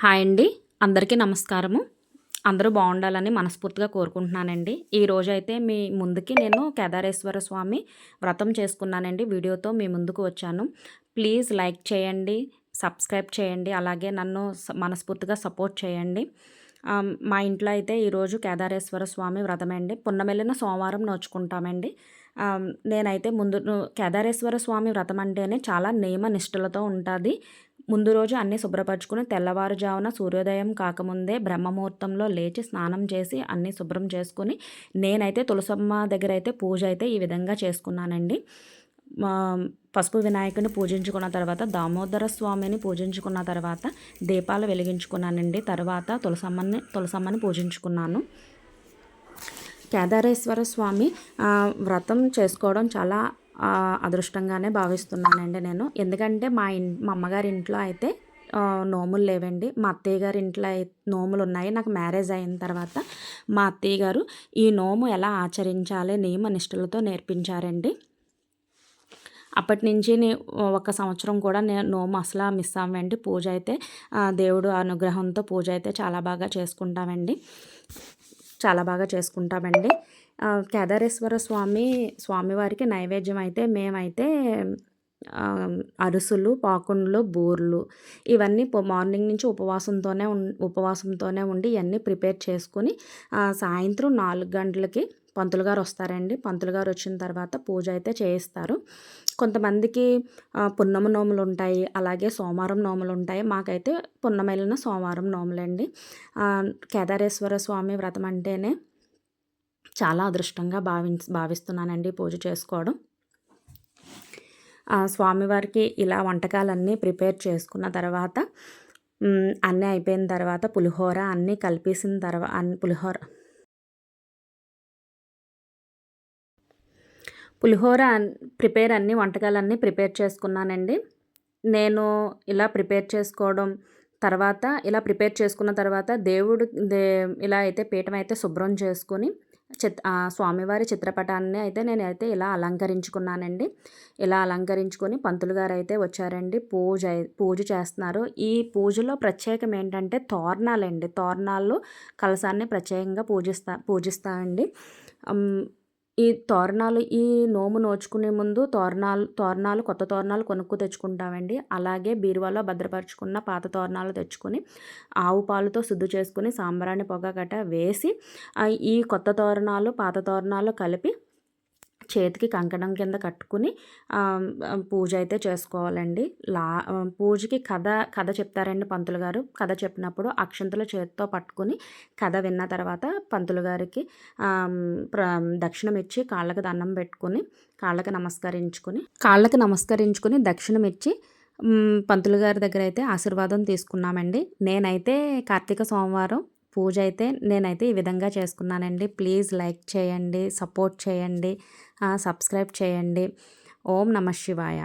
Hi అండి. అందరికీ నమస్కారము. అందరూ బాగుండాలని మనస్ఫూర్తిగా కోరుకుంటున్నానండి. ఈ రోజు అయితే మీ ముందుకి నేను కేదారేశ్వర స్వామి వ్రతం చేసుకున్నానండి. వీడియోతో మీ ముందుకు వచ్చాను. ప్లీజ్ లైక్ చేయండి సబ్స్క్రైబ్ చేయండి అలాగే నన్ను మనస్ఫూర్తిగా సపోర్ట్ చేయండి. మా ఇంట్లో అయితే ఈరోజు కేదారేశ్వర స్వామి వ్రతం అండి పున్నమెల్లిన సోమవారం నోచుకుంటామండి. నేనైతే ముందు కేదారేశ్వర స్వామి వ్రతం అంటేనే చాలా నియమ నిష్ఠలతో ఉంటుంది. ముందు రోజు అన్నీ శుభ్రపరచుకుని తెల్లవారుజామున సూర్యోదయం కాకముందే బ్రహ్మముహూర్తంలో లేచి స్నానం చేసి అన్నీ శుభ్రం చేసుకుని నేనైతే తులసమ్మ దగ్గర అయితే పూజ అయితే ఈ విధంగా చేసుకున్నానండి. పసుపు వినాయకుని పూజించుకున్న తర్వాత దామోదర స్వామిని పూజించుకున్న తర్వాత దీపాలు వెలిగించుకున్నానండి. తర్వాత తులసమ్మని తులసమ్మని పూజించుకున్నాను. కేదారేశ్వర స్వామి వ్రతం చేసుకోవడం చాలా అదృష్టంగానే భావిస్తున్నానండి నేను. ఎందుకంటే మా ఇన్ మా అమ్మగారి ఇంట్లో అయితే నోములు లేవండి. మా అత్తయ్య గారి ఇంట్లో నోములు ఉన్నాయి నాకు మ్యారేజ్ అయిన తర్వాత మా అత్తయ్య గారు ఈ నోము ఎలా ఆచరించాలి నియమ నిష్ఠలతో నేర్పించారండి. అప్పటి నుంచి ఒక సంవత్సరం కూడా నేను నోము అసలు మిస్ అవ్వండి. పూజ అయితే దేవుడు అనుగ్రహంతో పూజ అయితే చాలా బాగా చేసుకుంటామండి. చాలా బాగా చేసుకుంటామండి. కేదారేశ్వర స్వామి స్వామివారికి నైవేద్యం అయితే మేమైతే అరుసులు పాకుండ్లు బూర్లు ఇవన్నీ మార్నింగ్ నుంచి ఉపవాసంతోనే ఉపవాసంతోనే ఉండి ఇవన్నీ ప్రిపేర్ చేసుకుని సాయంత్రం నాలుగు గంటలకి పంతులు గారు వస్తారండి. పంతులు గారు వచ్చిన తర్వాత పూజ అయితే చేయిస్తారు. కొంతమందికి పున్నమ నోములు ఉంటాయి అలాగే సోమవారం నోములు ఉంటాయి. మాకైతే పున్నమెళ్ళిన సోమవారం నోములండి. కేదారేశ్వర స్వామి వ్రతం అంటేనే చాలా అదృష్టంగా భావి భావిస్తున్నానండి పూజ చేసుకోవడం. స్వామివారికి ఇలా వంటకాలన్నీ ప్రిపేర్ చేసుకున్న తర్వాత అన్నీ అయిపోయిన తర్వాత పులిహోర అన్నీ కలిపేసిన తర్వాత అన్ని పులిహోర. పులిహోర ప్రిపేర్ అన్ని వంటకాలన్నీ ప్రిపేర్ చేసుకున్నానండి. నేను ఇలా ప్రిపేర్ చేసుకోవడం తర్వాత ఇలా ప్రిపేర్ చేసుకున్న తర్వాత దేవుడు దే ఇలా అయితే పీఠం అయితే శుభ్రం చేసుకొని చిత్ స్వామివారి చిత్రపటాన్ని అయితే నేను అయితే ఇలా అలంకరించుకున్నానండి. ఇలా అలంకరించుకొని పంతులు గారు అయితే వచ్చారండి. పూజ పూజ చేస్తున్నారు. ఈ పూజలో ప్రత్యేకం ఏంటంటే తోరణాలండి. తోరణాలు కలసాన్ని ప్రత్యేకంగా పూజిస్తా పూజిస్తామండి. ఈ తోరణాలు ఈ నోము నోచుకునే ముందు తోరణాలు తోరణాలు కొత్త తోరణాలు కొనుక్కు తెచ్చుకుంటామండి. అలాగే బీరువాలో భద్రపరుచుకున్న పాత తోరణాలు తెచ్చుకొని ఆవు పాలతో శుద్ధి చేసుకుని సాంబ్రాణి పొగ గట వేసి ఈ కొత్త తోరణాలు పాత తోరణాలు కలిపి చేతికి కంకణం కింద కట్టుకుని పూజ అయితే చేసుకోవాలండి. లా పూజకి కథ కథ చెప్తారండి పంతులు గారు. కథ చెప్పినప్పుడు అక్షంతలు చేతితో పట్టుకుని కథ విన్న తర్వాత పంతులు గారికి దక్షిణం ఇచ్చి కాళ్ళకి దండం పెట్టుకుని కాళ్ళకి నమస్కరించుకుని కాళ్ళకి నమస్కరించుకుని దక్షిణం ఇచ్చి పంతులు గారి దగ్గర అయితే ఆశీర్వాదం తీసుకున్నామండి. నేనైతే కార్తీక సోమవారం పూజ అయితే నేనైతే ఈ విధంగా చేసుకున్నానండి. ప్లీజ్ లైక్ చేయండి సపోర్ట్ చేయండి సబ్స్క్రైబ్ చేయండి. ఓం నమ శివాయ.